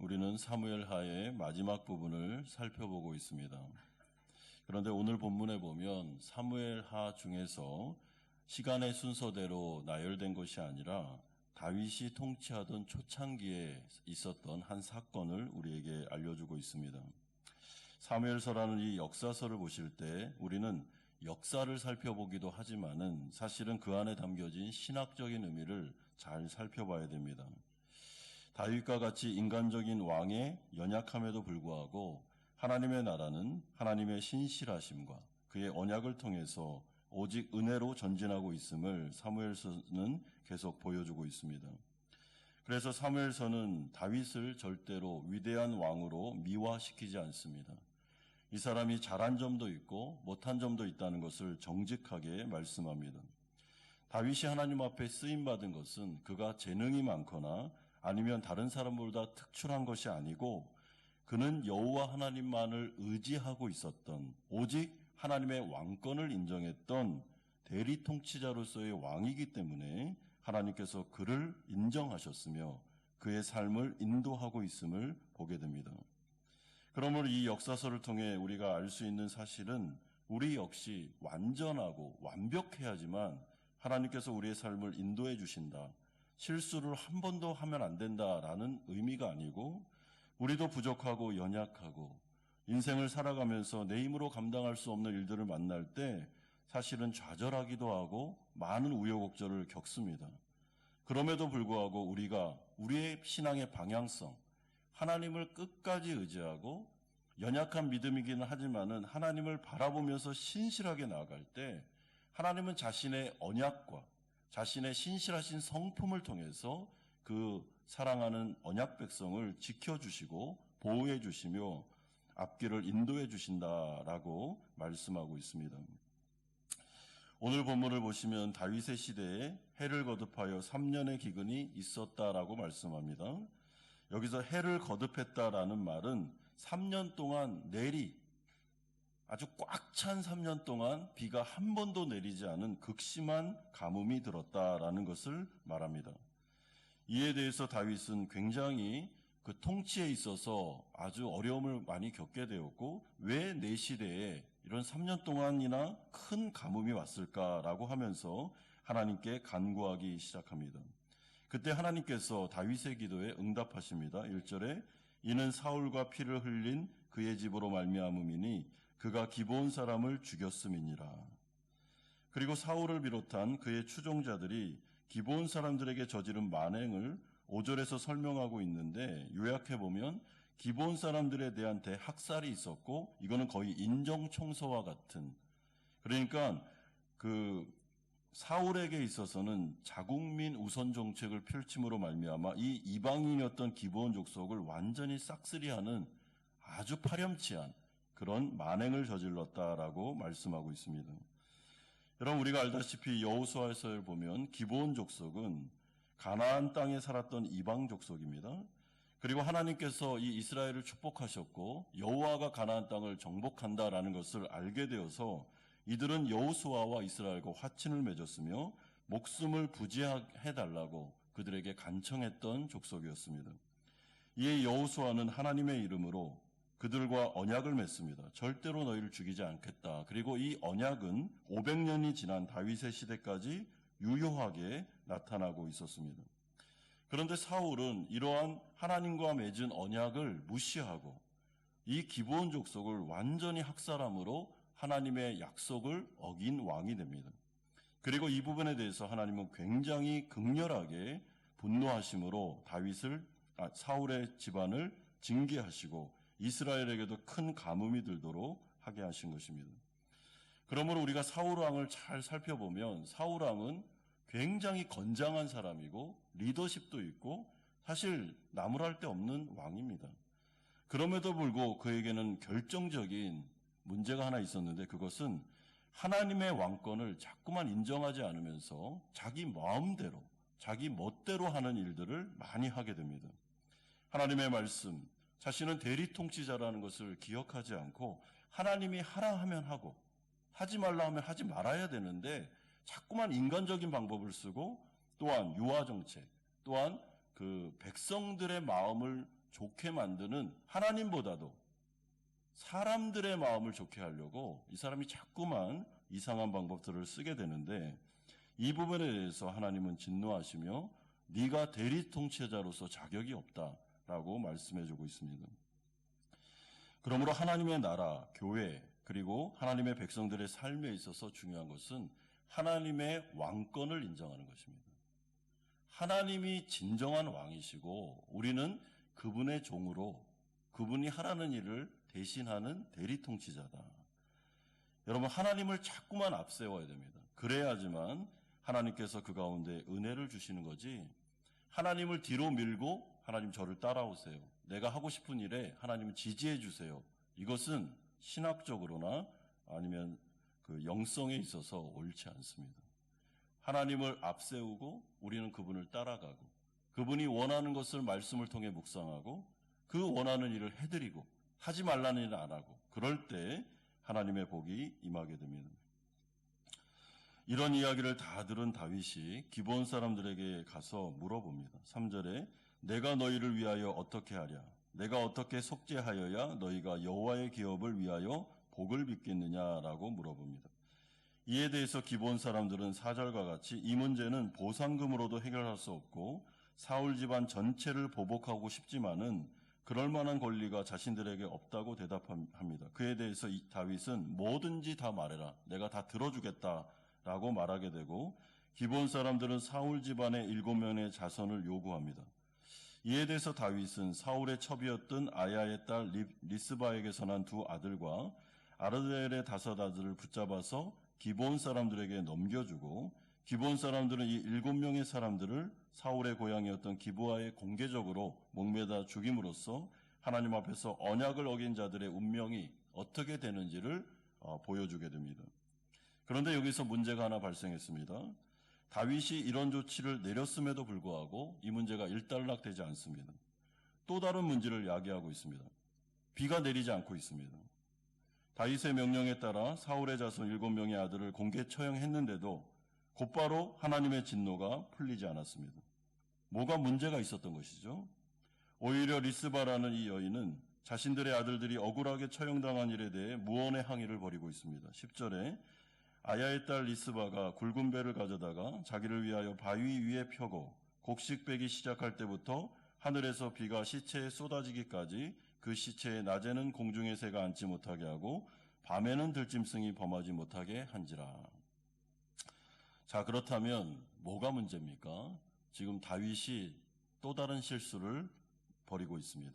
우리는 사무엘 하의 마지막 부분을 살펴보고 있습니다. 그런데 오늘 본문에 보면 사무엘 하 중에서 시간의 순서대로 나열된 것이 아니라 다윗이 통치하던 초창기에 있었던 한 사건을 우리에게 알려주고 있습니다. 사무엘서라는 이 역사서를 보실 때 우리는 역사를 살펴보기도 하지만은 사실은 그 안에 담겨진 신학적인 의미를 잘 살펴봐야 됩니다. 다윗과 같이 인간적인 왕의 연약함에도 불구하고 하나님의 나라는 하나님의 신실하심과 그의 언약을 통해서 오직 은혜로 전진하고 있음을 사무엘서는 계속 보여주고 있습니다. 그래서 사무엘서는 다윗을 절대로 위대한 왕으로 미화시키지 않습니다. 이 사람이 잘한 점도 있고 못한 점도 있다는 것을 정직하게 말씀합니다. 다윗이 하나님 앞에 쓰임 받은 것은 그가 재능이 많거나 아니면 다른 사람보다 특출한 것이 아니고 그는 여호와 하나님만을 의지하고 있었던 오직 하나님의 왕권을 인정했던 대리 통치자로서의 왕이기 때문에 하나님께서 그를 인정하셨으며 그의 삶을 인도하고 있음을 보게 됩니다. 그러므로 이 역사서를 통해 우리가 알 수 있는 사실은 우리 역시 완전하고 완벽해야지만 하나님께서 우리의 삶을 인도해 주신다. 실수를 한 번도 하면 안 된다라는 의미가 아니고 우리도 부족하고 연약하고 인생을 살아가면서 내 힘으로 감당할 수 없는 일들을 만날 때 사실은 좌절하기도 하고 많은 우여곡절을 겪습니다. 그럼에도 불구하고 우리가 우리의 신앙의 방향성, 하나님을 끝까지 의지하고 연약한 믿음이기는 하지만은 하나님을 바라보면서 신실하게 나아갈 때 하나님은 자신의 언약과 자신의 신실하신 성품을 통해서 그 사랑하는 언약 백성을 지켜주시고 보호해 주시며 앞길을 인도해 주신다라고 말씀하고 있습니다. 오늘 본문을 보시면 다윗의 시대에 해를 거듭하여 3년의 기근이 있었다라고 말씀합니다. 여기서 해를 거듭했다라는 말은 3년 동안 내리 아주 꽉 찬 3년 동안 비가 한 번도 내리지 않은 극심한 가뭄이 들었다라는 것을 말합니다. 이에 대해서 다윗은 굉장히 그 통치에 있어서 아주 어려움을 많이 겪게 되었고 왜 내 시대에 이런 3년 동안이나 큰 가뭄이 왔을까라고 하면서 하나님께 간구하기 시작합니다. 그때 하나님께서 다윗의 기도에 응답하십니다. 1절에 이는 사울과 피를 흘린 그의 집으로 말미암음이니 그가 기본 사람을 죽였음이니라. 그리고 사울을 비롯한 그의 추종자들이 기본 사람들에게 저지른 만행을 5절에서 설명하고 있는데 요약해 보면 기본 사람들에 대한 대학살이 있었고 이거는 거의 인정 청소와 같은 그러니까 그 사울에게 있어서는 자국민 우선 정책을 펼침으로 말미암아 이 이방인이었던 기본 족속을 완전히 싹쓸이하는 아주 파렴치한 그런 만행을 저질렀다라고 말씀하고 있습니다. 여러분 우리가 알다시피 여호수아서를 보면 기본 족속은 가나안 땅에 살았던 이방 족속입니다. 그리고 하나님께서 이 이스라엘을 축복하셨고 여호와가 가나안 땅을 정복한다라는 것을 알게 되어서 이들은 여호수아와 이스라엘과 화친을 맺었으며 목숨을 부지해 달라고 그들에게 간청했던 족속이었습니다. 이에 여호수아는 하나님의 이름으로 그들과 언약을 맺습니다. 절대로 너희를 죽이지 않겠다. 그리고 이 언약은 500년이 지난 다윗의 시대까지 유효하게 나타나고 있었습니다. 그런데 사울은 이러한 하나님과 맺은 언약을 무시하고 이 기본 족속을 완전히 학살함으로 하나님의 약속을 어긴 왕이 됩니다. 그리고 이 부분에 대해서 하나님은 굉장히 극렬하게 분노하심으로 다윗을 아, 사울의 집안을 징계하시고 이스라엘에게도 큰 가뭄이 들도록 하게 하신 것입니다. 그러므로 우리가 사울 왕을 잘 살펴보면 사울 왕은 굉장히 건장한 사람이고 리더십도 있고 사실 나무랄 데 없는 왕입니다. 그럼에도 불구하고 그에게는 결정적인 문제가 하나 있었는데 그것은 하나님의 왕권을 자꾸만 인정하지 않으면서 자기 마음대로 자기 멋대로 하는 일들을 많이 하게 됩니다. 하나님의 말씀, 자신은 대리 통치자라는 것을 기억하지 않고 하나님이 하라 하면 하고 하지 말라 하면 하지 말아야 되는데 자꾸만 인간적인 방법을 쓰고 또한 유아 정책, 또한 그 백성들의 마음을 좋게 만드는 하나님보다도 사람들의 마음을 좋게 하려고 이 사람이 자꾸만 이상한 방법들을 쓰게 되는데 이 부분에 대해서 하나님은 진노하시며 네가 대리 통치자로서 자격이 없다 라고 말씀해 주고 있습니다. 그러므로 하나님의 나라, 교회, 그리고 하나님의 백성들의 삶에 있어서 중요한 것은 하나님의 왕권을 인정하는 것입니다. 하나님이 진정한 왕이시고 우리는 그분의 종으로 그분이 하라는 일을 대신하는 대리 통치자다. 여러분 하나님을 자꾸만 앞세워야 됩니다. 그래야지만 하나님께서 그 가운데 은혜를 주시는 거지. 하나님을 뒤로 밀고 하나님 저를 따라오세요. 내가 하고 싶은 일에 하나님을 지지해 주세요. 이것은 신학적으로나 아니면 그 영성에 있어서 옳지 않습니다. 하나님을 앞세우고 우리는 그분을 따라가고 그분이 원하는 것을 말씀을 통해 묵상하고 그 원하는 일을 해드리고 하지 말라는 일을 안 하고 그럴 때 하나님의 복이 임하게 됩니다. 이런 이야기를 다 들은 다윗이 기본 사람들에게 가서 물어봅니다. 3절에 내가 너희를 위하여 어떻게 하랴? 내가 어떻게 속죄하여야 너희가 여호와의 기업을 위하여 복을 빚겠느냐라고 물어봅니다. 이에 대해서 기본 사람들은 4절과 같이 이 문제는 보상금으로도 해결할 수 없고 사울 집안 전체를 보복하고 싶지만은 그럴 만한 권리가 자신들에게 없다고 대답합니다. 그에 대해서 다윗은 뭐든지 다 말해라. 내가 다 들어주겠다라고 말하게 되고 기본 사람들은 사울 집안의 일곱 명의 자손을 요구합니다. 이에 대해서 다윗은 사울의 첩이었던 아야의 딸 리스바에게서 난 두 아들과 아르델의 다섯 아들을 붙잡아서 기본 사람들에게 넘겨주고 기본 사람들은 이 일곱 명의 사람들을 사울의 고향이었던 기부하에 공개적으로 목매다 죽임으로써 하나님 앞에서 언약을 어긴 자들의 운명이 어떻게 되는지를 어, 보여주게 됩니다. 그런데 여기서 문제가 하나 발생했습니다. 다윗이 이런 조치를 내렸음에도 불구하고 이 문제가 일단락되지 않습니다. 또 다른 문제를 야기하고 있습니다. 비가 내리지 않고 있습니다. 다윗의 명령에 따라 사울의 자손 일곱 명의 아들을 공개 처형했는데도 곧바로 하나님의 진노가 풀리지 않았습니다. 뭐가 문제가 있었던 것이죠? 오히려 리스바라는 이 여인은 자신들의 아들들이 억울하게 처형당한 일에 대해 무언의 항의를 벌이고 있습니다. 10절에 아야의 딸 리스바가 굵은 배를 가져다가 자기를 위하여 바위 위에 펴고 곡식 빼기 시작할 때부터 하늘에서 비가 시체에 쏟아지기까지 그 시체에 낮에는 공중의 새가 앉지 못하게 하고 밤에는 들짐승이 범하지 못하게 한지라. 자, 그렇다면 뭐가 문제입니까? 지금 다윗이 또 다른 실수를 벌이고 있습니다.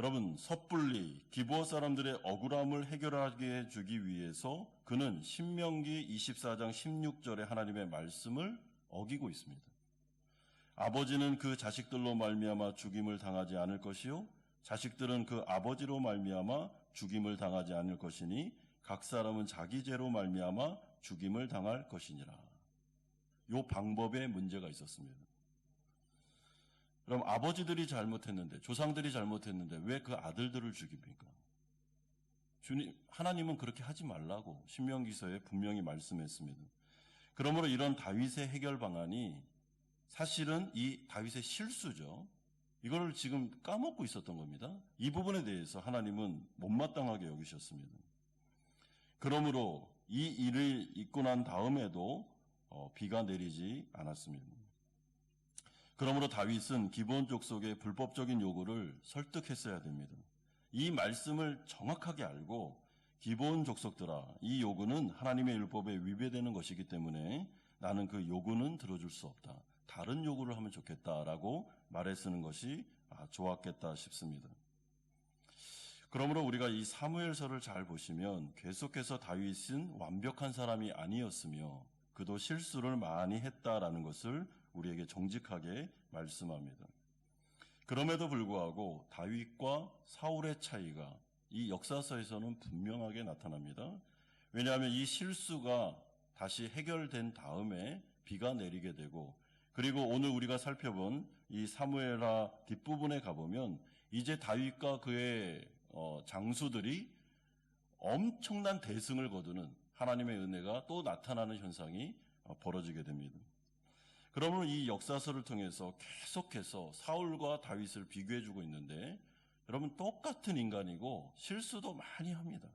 여러분, 섣불리 기부어 사람들의 억울함을 해결하게 해주기 위해서 그는 신명기 24장 16절의 하나님의 말씀을 어기고 있습니다. 아버지는 그 자식들로 말미암아 죽임을 당하지 않을 것이요 자식들은 그 아버지로 말미암아 죽임을 당하지 않을 것이니 각 사람은 자기 죄로 말미암아 죽임을 당할 것이니라. 요 방법에 문제가 있었습니다. 그럼 아버지들이 잘못했는데 조상들이 잘못했는데 왜 그 아들들을 죽입니까? 주님 하나님은 그렇게 하지 말라고 신명기서에 분명히 말씀했습니다. 그러므로 이런 다윗의 해결 방안이 사실은 이 다윗의 실수죠. 이걸 지금 까먹고 있었던 겁니다. 이 부분에 대해서 하나님은 못마땅하게 여기셨습니다. 그러므로 이 일을 잊고 난 다음에도 어, 비가 내리지 않았습니다. 그러므로 다윗은 기본 족속의 불법적인 요구를 설득했어야 됩니다. 이 말씀을 정확하게 알고 기본 족속들아 이 요구는 하나님의 율법에 위배되는 것이기 때문에 나는 그 요구는 들어줄 수 없다. 다른 요구를 하면 좋겠다라고 말했쓰는 것이 아, 좋았겠다 싶습니다. 그러므로 우리가 이 사무엘서를 잘 보시면 계속해서 다윗은 완벽한 사람이 아니었으며 그도 실수를 많이 했다라는 것을 우리에게 정직하게 말씀합니다. 그럼에도 불구하고 다윗과 사울의 차이가 이 역사서에서는 분명하게 나타납니다. 왜냐하면 이 실수가 다시 해결된 다음에 비가 내리게 되고 그리고 오늘 우리가 살펴본 이 사무엘하 뒷부분에 가보면 이제 다윗과 그의 어, 장수들이 엄청난 대승을 거두는 하나님의 은혜가 또 나타나는 현상이 어, 벌어지게 됩니다. 그러면 이 역사서를 통해서 계속해서 사울과 다윗을 비교해 주고 있는데 여러분 똑같은 인간이고 실수도 많이 합니다.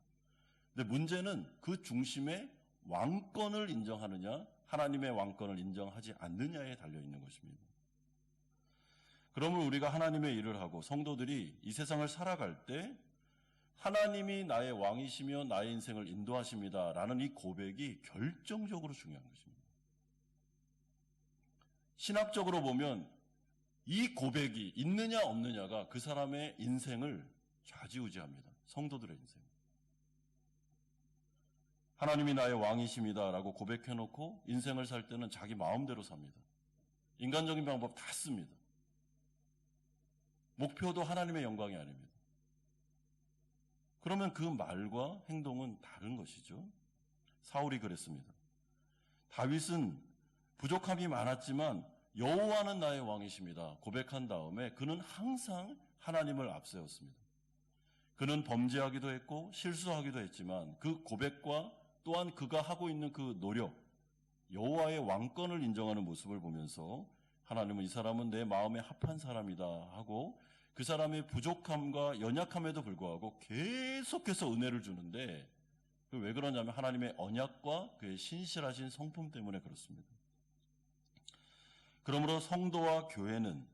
근데 문제는 그 중심에 왕권을 인정하느냐, 하나님의 왕권을 인정하지 않느냐에 달려 있는 것입니다. 그러면 우리가 하나님의 일을 하고 성도들이 이 세상을 살아갈 때 하나님이 나의 왕이시며 나의 인생을 인도하십니다. 라는 이 고백이 결정적으로 중요한 것입니다. 신학적으로 보면 이 고백이 있느냐 없느냐가 그 사람의 인생을 좌지우지합니다. 성도들의 인생. 하나님이 나의 왕이십니다. 라고 고백해놓고 인생을 살 때는 자기 마음대로 삽니다. 인간적인 방법 다 씁니다. 목표도 하나님의 영광이 아닙니다. 그러면 그 말과 행동은 다른 것이죠. 사울이 그랬습니다. 다윗은 부족함이 많았지만 여호와는 나의 왕이십니다. 고백한 다음에 그는 항상 하나님을 앞세웠습니다. 그는 범죄하기도 했고 실수하기도 했지만 그 고백과 또한 그가 하고 있는 그 노력, 여호와의 왕권을 인정하는 모습을 보면서 하나님은 이 사람은 내 마음에 합한 사람이다 하고 그 사람의 부족함과 연약함에도 불구하고 계속해서 은혜를 주는데 그왜 그러냐면 하나님의 언약과 그의 신실하신 성품 때문에 그렇습니다. 그러므로 성도와 교회는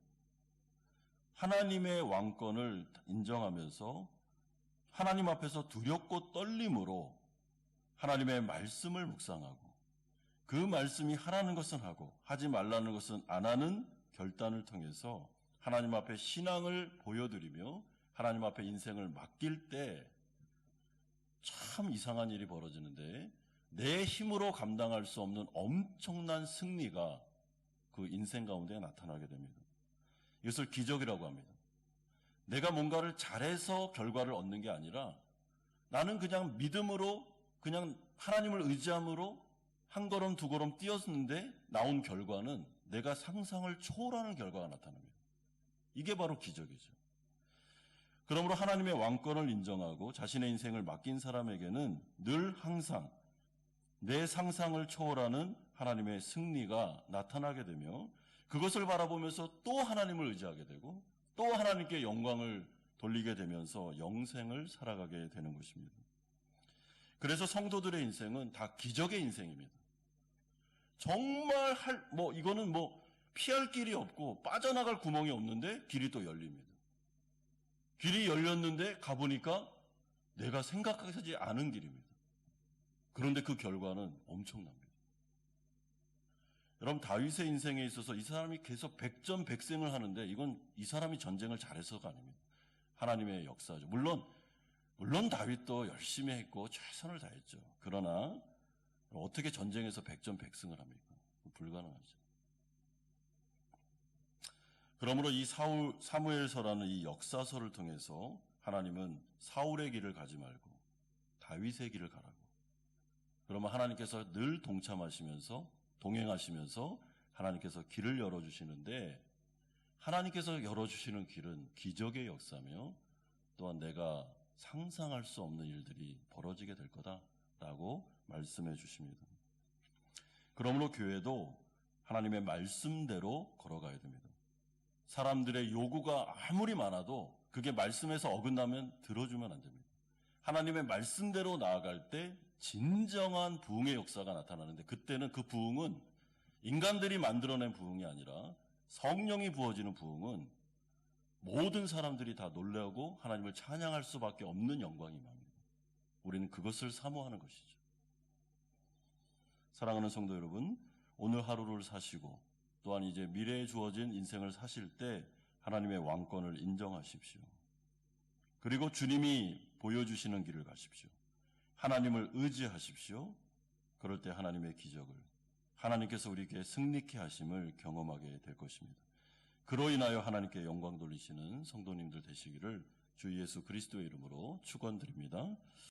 하나님의 왕권을 인정하면서 하나님 앞에서 두렵고 떨림으로 하나님의 말씀을 묵상하고 그 말씀이 하라는 것은 하고 하지 말라는 것은 안 하는 결단을 통해서 하나님 앞에 신앙을 보여드리며 하나님 앞에 인생을 맡길 때 참 이상한 일이 벌어지는데 내 힘으로 감당할 수 없는 엄청난 승리가 그 인생 가운데 나타나게 됩니다. 이것을 기적이라고 합니다. 내가 뭔가를 잘해서 결과를 얻는 게 아니라 나는 그냥 믿음으로 그냥 하나님을 의지함으로 한 걸음 두 걸음 뛰었는데 나온 결과는 내가 상상을 초월하는 결과가 나타납니다. 이게 바로 기적이죠. 그러므로 하나님의 왕권을 인정하고 자신의 인생을 맡긴 사람에게는 늘 항상 내 상상을 초월하는 하나님의 승리가 나타나게 되며 그것을 바라보면서 또 하나님을 의지하게 되고 또 하나님께 영광을 돌리게 되면서 영생을 살아가게 되는 것입니다. 그래서 성도들의 인생은 다 기적의 인생입니다. 정말 할, 뭐, 이거는 뭐, 피할 길이 없고 빠져나갈 구멍이 없는데 길이 또 열립니다. 길이 열렸는데 가보니까 내가 생각하지 않은 길입니다. 그런데 그 결과는 엄청납니다. 여러분 다윗의 인생에 있어서 이 사람이 계속 백전백승을 하는데 이건 이 사람이 전쟁을 잘해서가 아닙니다. 하나님의 역사죠. 물론 물론 다윗도 열심히 했고 최선을 다했죠. 그러나 어떻게 전쟁에서 백전백승을 합니까? 불가능하죠. 그러므로 이 사울, 사무엘서라는 이 역사서를 통해서 하나님은 사울의 길을 가지 말고 다윗의 길을 가라고. 그러면 하나님께서 늘 동참하시면서 동행하시면서 하나님께서 길을 열어주시는데 하나님께서 열어주시는 길은 기적의 역사며 또한 내가 상상할 수 없는 일들이 벌어지게 될 거다라고 말씀해 주십니다. 그러므로 교회도 하나님의 말씀대로 걸어가야 됩니다. 사람들의 요구가 아무리 많아도 그게 말씀에서 어긋나면 들어주면 안 됩니다. 하나님의 말씀대로 나아갈 때 진정한 부흥의 역사가 나타나는데 그때는 그 부흥은 인간들이 만들어낸 부흥이 아니라 성령이 부어지는 부흥은 모든 사람들이 다 놀라고 하나님을 찬양할 수밖에 없는 영광이 맙니다. 우리는 그것을 사모하는 것이죠. 사랑하는 성도 여러분, 오늘 하루를 사시고 또한 이제 미래에 주어진 인생을 사실 때 하나님의 왕권을 인정하십시오. 그리고 주님이 보여주시는 길을 가십시오. 하나님을 의지하십시오. 그럴 때 하나님의 기적을 하나님께서 우리에게 승리케 하심을 경험하게 될 것입니다. 그로 인하여 하나님께 영광 돌리시는 성도님들 되시기를 주 예수 그리스도의 이름으로 축원드립니다.